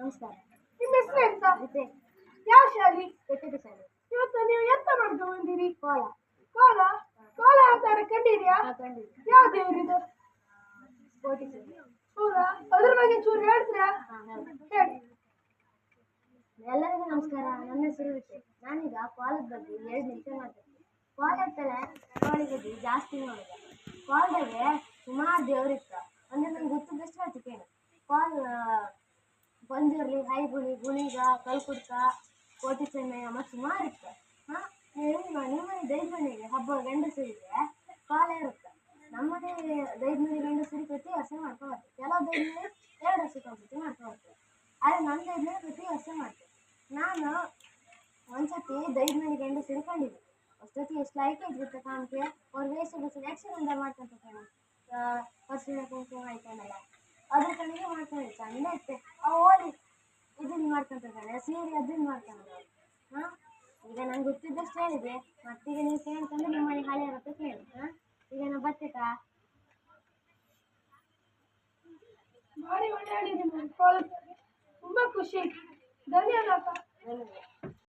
ನಮಸ್ಕಾರ. ನಿಮ್ಮ ಹೆಸರು ಎಂತ? ಯಾವ ಶಾಲಿ? ಕೆಟ್ಟದ ಶಾಲೆ ಇವತ್ತು ನೀವು ಎಂತ ಮಾಡ್ಕೊಂಡು ಬಂದಿರಿ? ಕೋಲ. ಕೋಲ? ಕೋಲ ಅಂತಾರೆ ಕಂಡಿದ್ಯಾ? ಯಾವ ದೇವರಿದು? ಹೌದಾ? ಅದ್ರ ಬಗ್ಗೆ ಚೂರು ಹೇಳ್ತೀರಾ? ಹೇಳಿ. ಎಲ್ಲರಿಗೂ ನಮಸ್ಕಾರ. ನನ್ನ ಹೆಸರು ವಿಷಯ ನಾನೀಗ ಕೋಲದ ಬಗ್ಗೆ ಎರಡು ನಿಮಿಷ ಮಾತಾಡ್ತೀನಿ. ಕೋಲ ಇತ್ತಲ್ಲ ಕೋಳಿ ಬಗ್ಗೆ ಜಾಸ್ತಿ ನೋಡಿದೆ. ಕೋಲದಾಗೆ ಸುಮಾರು ದೇವ್ರಿತ್ತ. ಅಂದ್ರೆ ನಂಗೆ ಗೊತ್ತಿದ್ದಷ್ಟು ಹೇಳ್ತಿ ಕೋಲ್ ಕೋಲ ಬಂದಿರಲಿ ಹೈಗುಳಿ ಗುಳಿಗ, ಕಲ್ಕುಡ್ಕ ಕೋಟಿ ಚೆನ್ನಯ್ಯ ಮತ್ತು ಸುಮಾರು ಇತ್ತ ಹಾಂ ನಿಮ್ಮ ದೈವ ಮನೆಗೆ ಹಬ್ಬ ಗಂಡಸರಿಗೆ ಕಾಲ ಇರುತ್ತೆ. ನಮ್ಮದೇ ದೈದ ಮನೆ ಗಂಡಸರಿಗೆ ಪ್ರತಿ ವರ್ಷ ಮಾಡ್ಕೊಂಡು ಕೆಲವು ದೈದ ಮನೆ ಎರಡು ವರ್ಷಕ್ಕೊಂದ್ಸತಿ ಮಾಡ್ಕೊಂಡು ಬರ್ತೀವಿ ಆದರೆ ನನ್ನ ದೈದ ಮನೆ ಪ್ರತಿ ವರ್ಷ ಮಾಡ್ತೀವಿ. ನಾನು ಒಂದ್ಸತಿ ದೈದ ಮನೆ ಗಂಡು ಸಿಡ್ಕೊಂಡಿದ್ದೆ ಅಷ್ಟೊತ್ತಿ ಎಷ್ಟು ಲೈಕ್ ಇದ್ಬಿಟ್ಟು ಕಾಣ್ಕೆ ಅವ್ರ ವೇಷ ಬಸ್ ಯಕ್ಷಗಂಧ ಮಾಡ್ಕೊಂತ ಕಣ. ಅರ್ಶಿಣ ಕುಂಕುಮ ಆಯ್ತಾನಲ್ಲ ಅದ್ರ ಕಡೆಗೆ ಮಾಡ್ಕೊಂಡಿದ್ದೆ ಚಂದ ಇತ್ತೆ ಆ ಓಲಿ ಇದನ್ನ ಮಾಡ್ಕೊಂತ ಕಣ ಸೀರೆ ಅದನ್ನ ಮಾಡ್ಕೊಂಡ ಹಾಂ? ಈಗ ನಂಗೆ ಗೊತ್ತಿದ್ದಷ್ಟು ಹೇಳಿದೆ ಮತ್ತೀಗ ನೀವು ಕೇಳ್ಕೊಂಡ್ರೆ ನಿಮ್ಮ ಮನೆ ಹಳೆಯರ ಹತ್ರ ಕೇಳಿ. ಹಾಂ? ಈಗ ನಾ ಬರ್ತೇಕಾ ಭಾರಿ ಒಳ್ಳೆ ಕೋಲ ತುಂಬಾ ಖುಷಿ. ಧನ್ಯವಾದ.